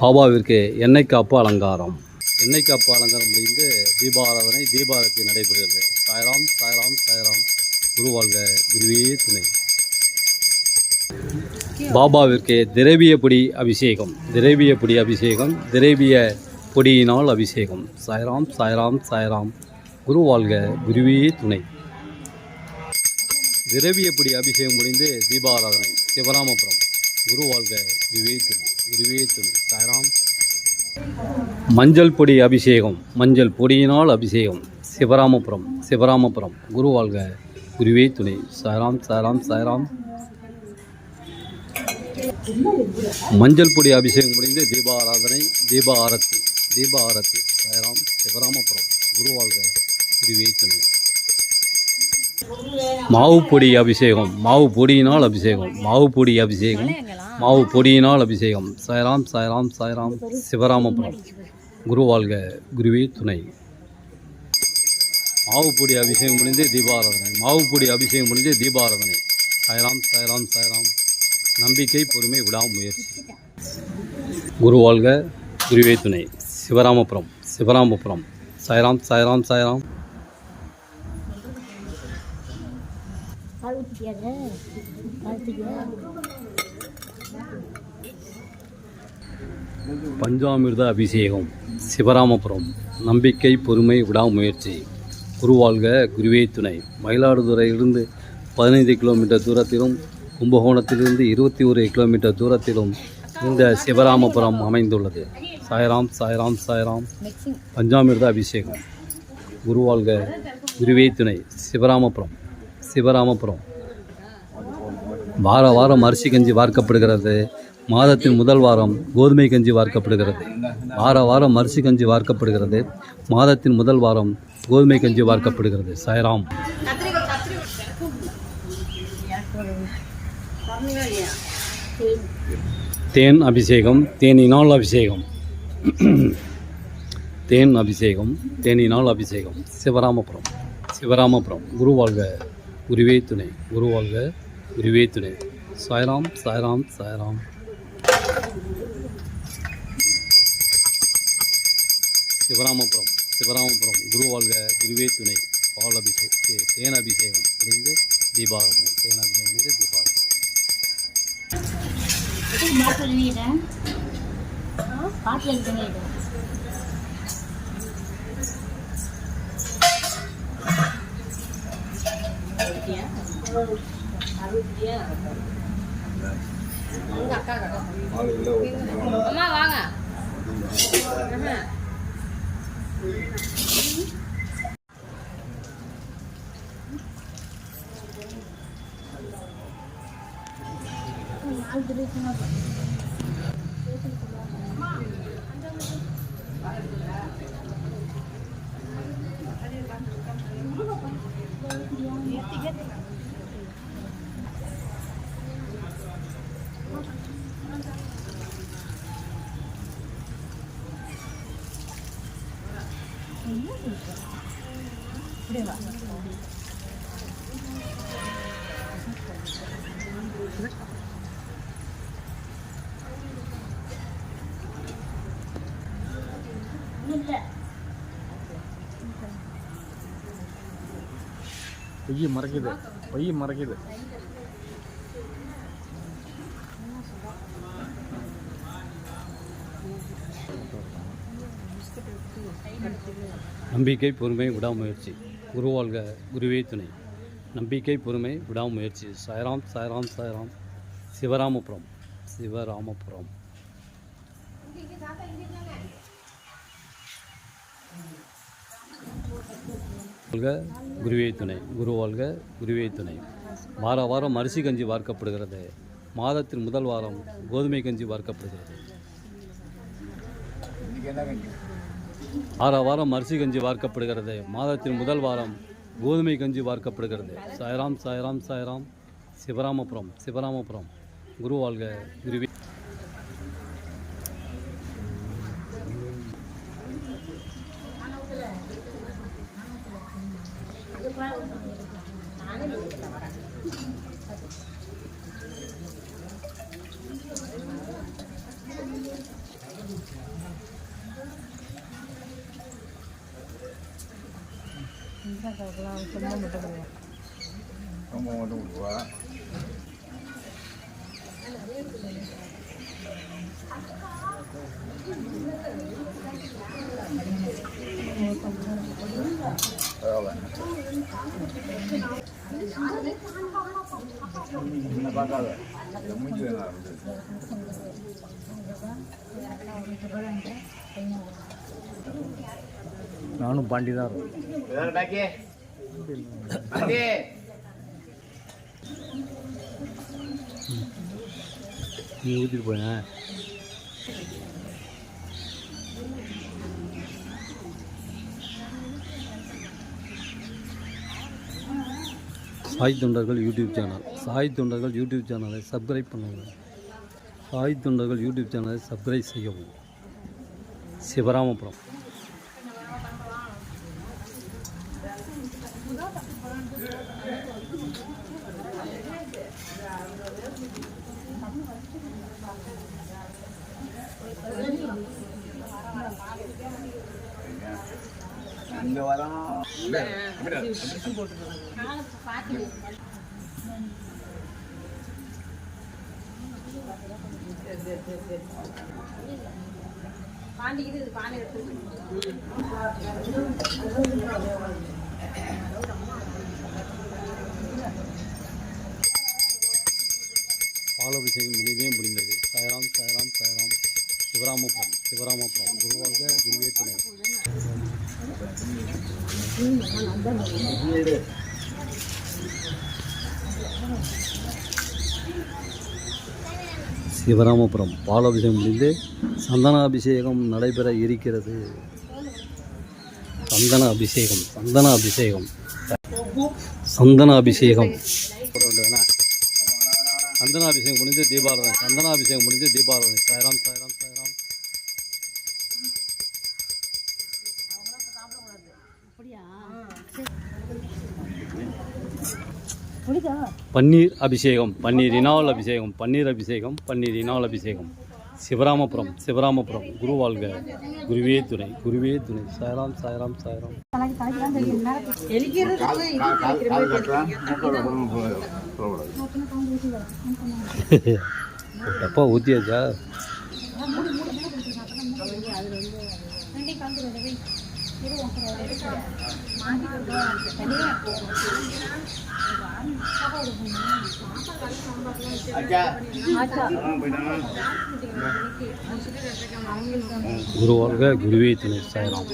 பாபாவிற்கு எண்ணெய் காப்பு அலங்காரம். எண்ணெய் காப்பு அலங்காரம் முடிந்து தீபாராதனை தீபாரத்தி நடைபெறுகிறது. சாய்ராம் சாய்ராம் சாய்ராம். குரு வாழ்க குருவே துணை. பாபாவிற்கு திரவிய பொடி அபிஷேகம் திரவிய பொடி அபிஷேகம் திரவிய பொடியினால் அபிஷேகம். சாய்ராம் சாய்ராம் சாய்ராம். குரு வாழ்க குருவே துணை. திரவிய பொடி அபிஷேகம் முடிந்து தீபாராதனை சிவராமபுரம். குரு வாழ்க குருவே துணை. குருவே துணை. சாய்ராம். மஞ்சள் பொடி அபிஷேகம். மஞ்சள் பொடியினால் அபிஷேகம். சிவராமபுரம் சிவராமபுரம். குரு வாழ்க குருவே துணை. சாய்ராம் சாய்ராம் சாய்ராம். மஞ்சள் பொடி அபிஷேகம் முடிந்து தீப ஆராதனை தீப ஆரத்தி தீப ஆரத்தி சாய்ராம் சிவராமபுரம். குரு வாழ்க குருவே துணை. மாவு பொடி அபிஷேகம் மாவு பொடியினால் அபிஷேகம் மாவு பொடி அபிஷேகம் மாவு பொடியினால் அபிஷேகம். சாய்ராம் சாய்ராம் சாய்ராம் சிவராமபுரம் குரு வாழ்க குருவே துணை. மாவு பொடி அபிஷேகம் முடிந்து தீபாராதனை. மாவு பொடி அபிஷேகம் முடிந்து தீபாராதனை. சாய்ராம் சாய்ராம் சாய்ராம். நம்பிக்கை பொறுமை விடாமுயற்சி. குரு வாழ்க குருவே துணை. சிவராமபுரம் சிவராமபுரம். சாய்ராம் சாய்ராம் சாய்ராம். பால் பஞ்சாமிர்த அபிஷேகம் சிவராமபுரம் நம்பிக்கை பொறுமை விடாமுயற்சி குருவாழ்க குருவே துணை. மயிலாடுதுறையிலிருந்து பதினைந்து கிலோமீட்டர் தூரத்திலும் கும்பகோணத்திலிருந்து இருபத்தி ஒரு கிலோமீட்டர் தூரத்திலும் இந்த சிவராமபுரம் அமைந்துள்ளது. சாய்ராம் சாய்ராம் சாய்ராம். பஞ்சாமிர்த அபிஷேகம். குருவாழ்க குருவே துணை சிவராமபுரம். சிவராமபுரம். வார வாரம் அரிசி கஞ்சி வார்க்கப்படுகிறது. மாதத்தின் முதல் வாரம் கோதுமை கஞ்சி வார்க்கப்படுகிறது. வார வாரம் அரிசி கஞ்சி வார்க்கப்படுகிறது. மாதத்தின் முதல் வாரம் கோதுமை கஞ்சி வார்க்கப்படுகிறது. சாய்ராம். தேன் அபிஷேகம் தேனினால் அபிஷேகம். தேன் அபிஷேகம் தேனினால் அபிஷேகம். சிவராமபுரம். சிவராமபுரம். குரு வாழ்க. குருவே துணை உருவாழ்க உருவே துணை. சாய்ராம் சாய்ராம் சாய்ராம். சிவராமபுரம் சிவராமபுரம் குருவாழ்க குருவே துணை. பால் அபிஷேகம் தேன் அபிஷேகம் முடிந்து தீபாவளி. தேன் அபிஷேகம் முடிந்து தீபாராதனை பாட்டில் எழுதிட்டேன் பாட்டில் எழுதிட்டேன் அம்மா. வாங்க பைய மறைக்குது பைய மறைக்குது. நம்பிக்கை பொறுமை விடாமுயற்சி குருவாழ்க குருவே துணை. நம்பிக்கை பொறுமை விடாமுயற்சி சாய்ராம் சாய்ராம் சாய்ராம். சிவராமபுரம் சிவராமபுரம். வாழ்க குருவே துணை. குரு வாழ்க குருவே துணை. வார வாரம் அரிசி கஞ்சி வார்க்கப்படுகிறது. மாதத்தின் முதல் வாரம் கோதுமை கஞ்சி வார்க்கப்படுகிறது. ஆறாம் வாரம் அரிசி கஞ்சி வார்க்கப்படுகிறது. மாதத்தின் முதல் வாரம் கோதுமை கஞ்சி வார்க்கப்படுகிறது. சாய்ராம் சாய்ராம் சாய்ராம். சிவராமபுரம் சிவராமபுரம். குரு வாழ்க குருவி. ரொம்ப மட்டும் கொடுக்குவா என்ன பார்க்காத இதை மூஞ்சி வேணாம் இருக்கு. நானும் பாண்டி தான் நீ ஊற்றிட்டு போயேன் சாய் தொண்டர்கள் யூடியூப் சேனல். சாய் தொண்டர்கள் யூடியூப் சேனலை சப்ஸ்கிரைப் பண்ணுங்கள். சாய் தொண்டர்கள் யூடியூப் சேனலை சப்ஸ்கிரைப் செய்யவும். சிவராமபுரம். இங்கே வரோம் பாண்டிக்கிட்டு இது பானை எடுத்து பாலாபிஷேகம் இனிதே முடிந்தது. சாயராம் சாயராம் சாயராம். சிவராமபுரம் சிவராமபுரம் குருவாக குருவே துணை. சிவராமபுரம் பாலாபிஷேகம் முடிந்து சந்தனாபிஷேகம் நடைபெற இருக்கிறது. சந்தன அபிஷேகம் சந்தன அபிஷேகம் சந்தன அபிஷேகம் சந்தனாபிஷேகம் முடிந்து தீபாராதனை சந்தனாபிஷேகம் முடிந்து தீபாராதனை. சாயராம் சாயராம் சாய் பன்னீர் அபிஷேகம் பன்னீர் இனால் அபிஷேகம் பன்னீர் அபிஷேகம் பன்னீர் இனால் அபிஷேகம். சிவராமபுரம் சிவராமபுரம் குரு வாழ்க. குருவே துணை குருவே துணை. சாயராம் சாயராம் சாயராம். எப்போ ஊற்றியாச்சா போயிட்டாங்க குரு வாழ்க குருவே துணை சாயிரம்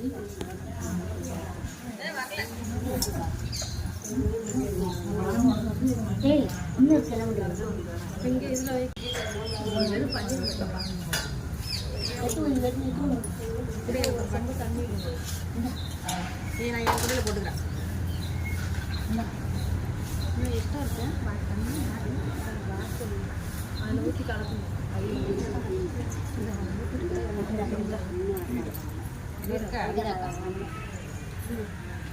Thank you. என் குடியில் போட்டுக்கிறேன் எக்ஸ்ட்ரா இருக்கு அதில் ஊற்றி கலக்கணும் இருக்கா.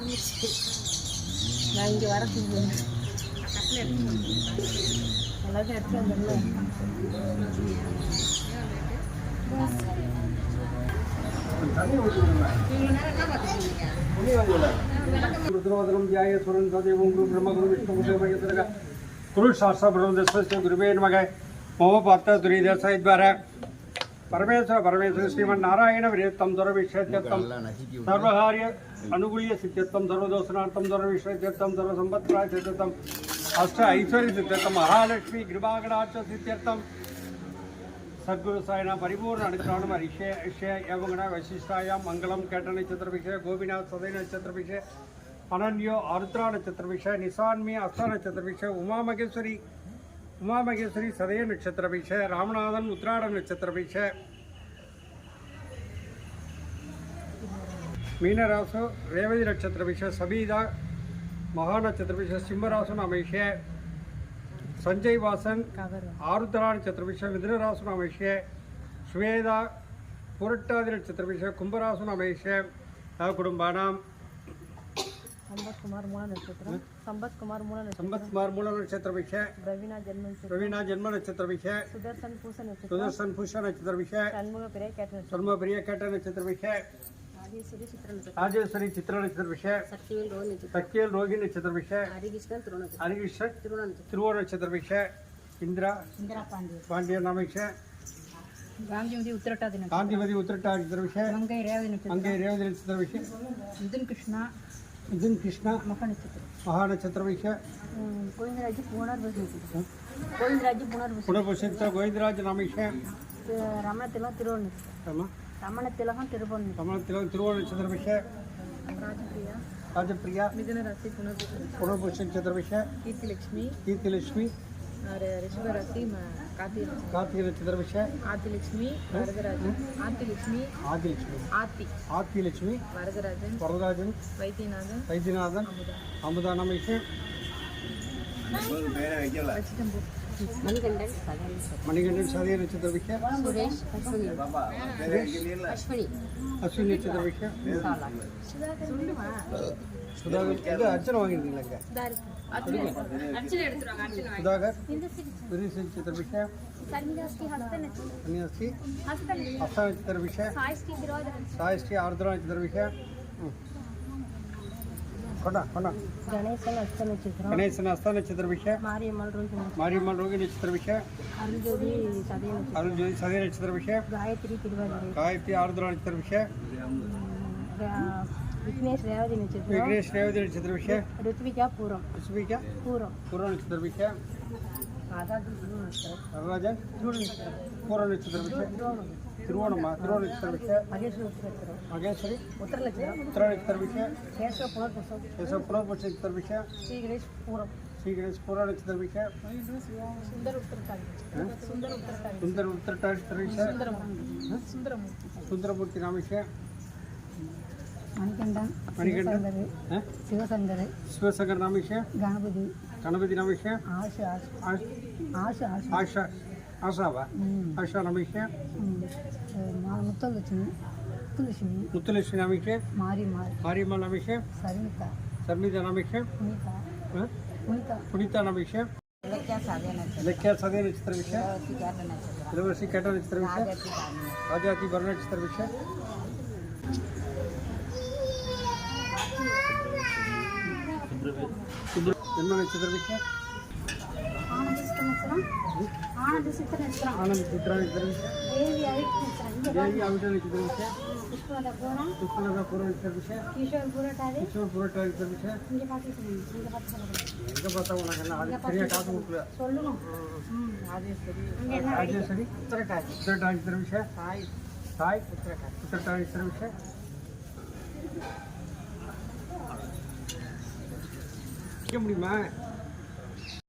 ஊற்றி நான் இங்கே வர எல்லாத்தையும் எடுத்து வந்துடல ಗುರುವೇ ನಮಗ ಮಮ ಪಾತ್ರ ದುರಿದಸಾಯಿದ್ವಾರ ಪರಮೇಶ್ವರ ಪರಮೇಶ್ವರ ಶ್ರೀಮನ್ನಾರಾಯಣ ವಿರೇತ್ತಂ ದೊರ ವಿಶ್ವತ್ಯರ್ಥಂ ಸರ್ವಕಾರ್ಯ ಅನುಗುಳ್ಯ ಸಿದ್ಧತ್ವಂ ಸರ್ವದೋಷನಾರ್ಥಂ ದೊರ ವಿಶ್ವತ್ಯರ್ಥಂ ಸರ್ವ ಸಂಪತ್ರಾಯ ಸಿದ್ಧತ್ವಂ ಅಷ್ಟ ಐಶ್ವರ್ಯ ಸಿದ್ಧತ್ವಂ ಮಹಾಲಕ್ಷ್ಮಿ ಗೃಹಗಣಾಚ ಸಿದ್ಧರ್ಥಂ சத்குருசாயனா பரிபூர்ண அனுகிரகணம் அரிஷே அஷே ஏவங்கனா வசிஷ்டாயாம் மங்களம் கேட்ட நட்சத்திரபிஷே கோபிநாத் சதய நட்சத்திரபிஷே அனன்யோ அருத்ரா நட்சத்திரபிஷே நிசான்மி அஸ்தா நட்சத்திரபிஷே உமாமகேஸ்வரி உமாமகேஸ்வரி சதய நட்சத்திரபிஷே ராமநாதன் உத்ராட நட்சத்திரபிஷே மீனராசு ரேவதி நட்சத்திரபிஷே சபீதா மகா நட்சத்திரபிஷே சிம்மராசன் அமைஷே ಸಂಜಯ್ ವಾಸನ್ ಆರುದ್ರಾ ನಕ್ಷತ್ರ ವಿಷಯ ಮಿಥುನರಾಸು ನಾಮ ವಿಷಯ ಶ್ವೇದ ಪುರಟ್ಟಾದಿ ನಕ್ಷತ್ರ ವಿಷಯ ಕುಂಭರಾಸು ನಾಮ ವಿಷಯ ಯಾವ ಕುಟುಂಬಾನಾಂ ಸಂಪತ್ ಕುಮಾರ್ ಮೂಲ ನಕ್ಷತ್ರ ಸಂಪತ್ ಕುಮಾರ್ ಮೂಲ ನಕ್ಷತ್ರ ಸಂಬತ್ ಕುಮಾರ್ ಮೂಲ ನಕ್ಷತ್ರ ವಿಷಯ ಪ್ರವೀಣ ಜನ್ಮ ನಕ್ಷತ್ರ ಪ್ರವೀಣ ಜನ್ಮ ನಕ್ಷತ್ರ ವಿಷಯ ಸುದರ್ಶನ್ ಪೂಸ ನಕ್ಷತ್ರ ಸುದರ್ಶನ್ ಪುಷ್ಯ ನಕ್ಷತ್ರ ವಿಷಯ ಷಣ್ಮುಖ ಪಿರೇ ಕ್ಯಾಟ್ ನಕ್ಷತ್ರ ಸ್ವಲ್ಪ ಪ್ರಿಯ ಕೆಟ್ಟ ನಕ್ಷತ್ರ ವಿಷಯ ರಾಜೇಶ್ವರಿ ಚಿತ್ರ ನಕ್ಷತ್ರ ರಾಜೇಶ್ವರಿ ಚಿತ್ರ ನಕ್ಷತ್ರ ವಿಷಯ ಶಕ್ತಿವೇಲ್ ರೋಹನ್ ನಕ್ಷತ್ರ ಸತ್ಯಲ್ ರೋಗಿ ನಕ್ಷತ್ರ ವಿಷಯ ಹರಿಕೃಷ್ಣನ್ ತಿರುಣ ನಕ್ಷತ್ರ ಹರಿಕೃಷ್ಣ ತಿರುಣ ನಕ್ಷತ್ರ ತಿರುವೋ ನಕ್ಷತ್ರ ವಿಷಯ ಇಂದ್ರ ಇಂದಿರಾ ಪಾಂಡೆ ಪಾಂಡ್ಯ ನಾಮ ವಿಷಯ ಗಾಂಧಿಮತಿ ಉತ್ತರಟಾದಿ ನಕ್ಷತ್ರ ಕಾಂತಿಮತಿ ಉತ್ತರಟ್ಟ ನಕ್ಷತ್ರ ವಿಷಯ ಮಂಗೈ ರೇವತಿ ನಕ್ಷತ್ರ ಅಂಗೆ ರೇವತಿ ನಕ್ಷತ್ರ ವಿಷಯ ಮಿಥುನ್ ಕೃಷ್ಣ ಇದನ್ ಕೃಷ್ಣ ಮಖ ನಕ್ಷತ್ರ ಮಹಾ ನಕ್ಷತ್ರ ವಿಷಯ ಗೋವಿಂದರಾಜು ಪುನರ್ವಸ ನಕ್ಷತ್ರ ಗೋವಿಂದರಾಜು ಪುನರ್ವಸ ரமண திலகம் திருவண்ணு ரமண திலகம் திருவண்ணு சதுர்பிஷ ராஜபிரியா ராஜபிரியா மிதுன ராசி புனர்பூஷன் புனர்பூஷன் சதுர்பிஷ கீர்த்திலட்சுமி. கீர்த்திலட்சுமி ரிஷபராசி கார்த்திகை. கார்த்திகை சதுர்பிஷ ஆதிலட்சுமி வரதராஜன். ஆதிலட்சுமி ஆதிலட்சுமி. ஆத்தி ஆத்திலட்சுமி வரதராஜன். வரதராஜன். வைத்தியநாதன். வைத்தியநாதன். அமுதா. அமுதா பேரை வைக்கல. ಮಣಿಗಂಡನ್ ಮಣಿಗಂಡನ್ ಚಿತ್ರ ವಿಷಯ ಸುರೇಶ್ ಅಶ್ವಿನಿ. ಅಶ್ವಿನಿ. ಚಿತ್ರವಿಖ್ಯ ಸುಧಾಕರ್ ಚಿತ್ರ ವಿಷಯ ಸುರೇಶ್ ಚಿತ್ರವಿಖ್ಯ ಕನ್ಯಾಸ್ತಿ ಅಸ್ಸಾಂ ಚಿತ್ರವಿಷಯ ಸಾಯಿಸ್ಟಿ ಆರ್ದ್ರ ಚಿತ್ರವಿಷಯ ಹ್ಞೂ ಗಣೇಶನ ಹಸ್ತ ನಕ್ಷತ್ರ ಗಣೇಶನ ಹಸ್ತ ನಕ್ಷತ್ರ ವಿಷಯ ಮಾರಿಯಮ್ಮಲ್ ರೋಹಿಣಿ ನಕ್ಷತ್ರ ಮಾರಿಯಮ್ಮ ರೋಗಿ ನಕ್ಷತ್ರ ವಿಷಯ ಅರುಂಜೋಡಿ ಸದಯ ನಕ್ಷತ್ರ ಅರುಣ್ ಜೋತಿ ಸದಯ ನಕ್ಷತ್ರ ವಿಷಯ ಗಾಯತ್ರಿ ತಿರುವಾದಿರಿ ಗಾಯತ್ರಿ ಆರ್ದ್ರ ನಕ್ಷತ್ರ ವಿಷಯ ವಿಘ್ನೇಶ್ ರೇವತಿ ನಕ್ಷತ್ರ ವಿಘ್ನೇಶ್ ರೇವತಿ ನಕ್ಷತ್ರ ವಿಷಯ ಋತ್ವಿಕಾ ಪೂರಂ ಕುಸುಬಿಕ ಪೂರಂ ಪೂರ್ವ ನಕ್ಷತ್ರ ವಿಷಯ ಆದಾಗಿ ಧ್ರುವ ನಕ್ಷತ್ರ ನಟರಾಜನ್ ಧ್ರುವ ನಕ್ಷತ್ರ ಪೂರ್ವ ನಕ್ಷತ್ರ ವಿಷಯ ಧ್ರುವ ತಿರುವಣಮ್ಮ ತಿರುವ ನಕ್ಷತ್ರ ವಿಷಯ ಮಹೇಶ್ವರ ನಕ್ಷತ್ರ ಮಹೇಶ್ವರಿ ಉತ್ತರ ನಕ್ಷತ್ರ ಉತ್ತರ ನಕ್ಷತ್ರ ವಿಷಯ ಕೇಶವ ಪುನರ್ಪುಸ ಕೇಶವ ಪುನಃಪುಷ ನಕ್ಷತ್ರ ವಿಷಯ ಶ್ರೀ ಗಣೇಶ್ ಪೂರಂ ಶ್ರೀ ಗಣೇಶ್ ಪೂರ್ವ ನಕ್ಷತ್ರ ವಿಷಯ ಸುಂದರ ಉತ್ತರಕಾರಿ ಸುಂದರ ಉತ್ತರಕಾರಿ ಸುಂದರ ಉತ್ತರ ನಕ್ಷತ್ರ ವಿಷಯ ಸುಂದರಮೂರ್ತಿ ಸುಂದರಮೂರ್ತಿ ಸುಂದರಮೂರ್ತಿ ನಾಮ ವಿಷಯ ಮಣಿಕಂಡನ್ ಮಣಿಕಂಡ ಹ? ಶಿವಸಂಗರೆ ಶಿವಸಾಗರ ನಾಮ ವಿಷಯ ಗಣಪತಿ ಗಣಪತಿ அசாவா அசா நம்பிக்கை முத்தலட்சுமி முத்துலட்சுமி முத்துலட்சுமி நம்பிக்கை மாரியம்மா மாரியம்மா நம்பிக்கை சரிமிதா சர்மிதா நம்பிக்கை புனிதா புனிதா நம்பிக்கை இலக்கியா சதய நட்சத்திர விஷயம் இளவரசி கேட்ட நட்சத்திர விஷயம் ராஜாதி வர்ண நட்சத்திர விஷயம் ஜென்ம நட்சத்திர விஷயம் ఇస్తున్నాం ఆనంద చిత్రం ఇస్తున్నాం ఆనంద చిత్రం ఇస్తున్నాం దేవి అవిటం ఇస్తున్నాం పుష్పల పూర పుష్పల పూర ఇస్తున్నాం కిషోర్ పూర టాది కిషోర్ పూర టాది ఇస్తున్నాం ఇంక பாத்து சொல்லுங்க ఇంక பாத்து சொல்லுங்க ఇంక பாத்து உனக்கு அது சரியா காத்து கொடுக்கல சொல்லுங்க அதே சரி அதே சரி புத்திர டாதி புத்திர டாதி இస్తున్నాம் தாய் தாய் புத்திர டாதி புத்திர டாதி இస్తున్నాம் முடியுமா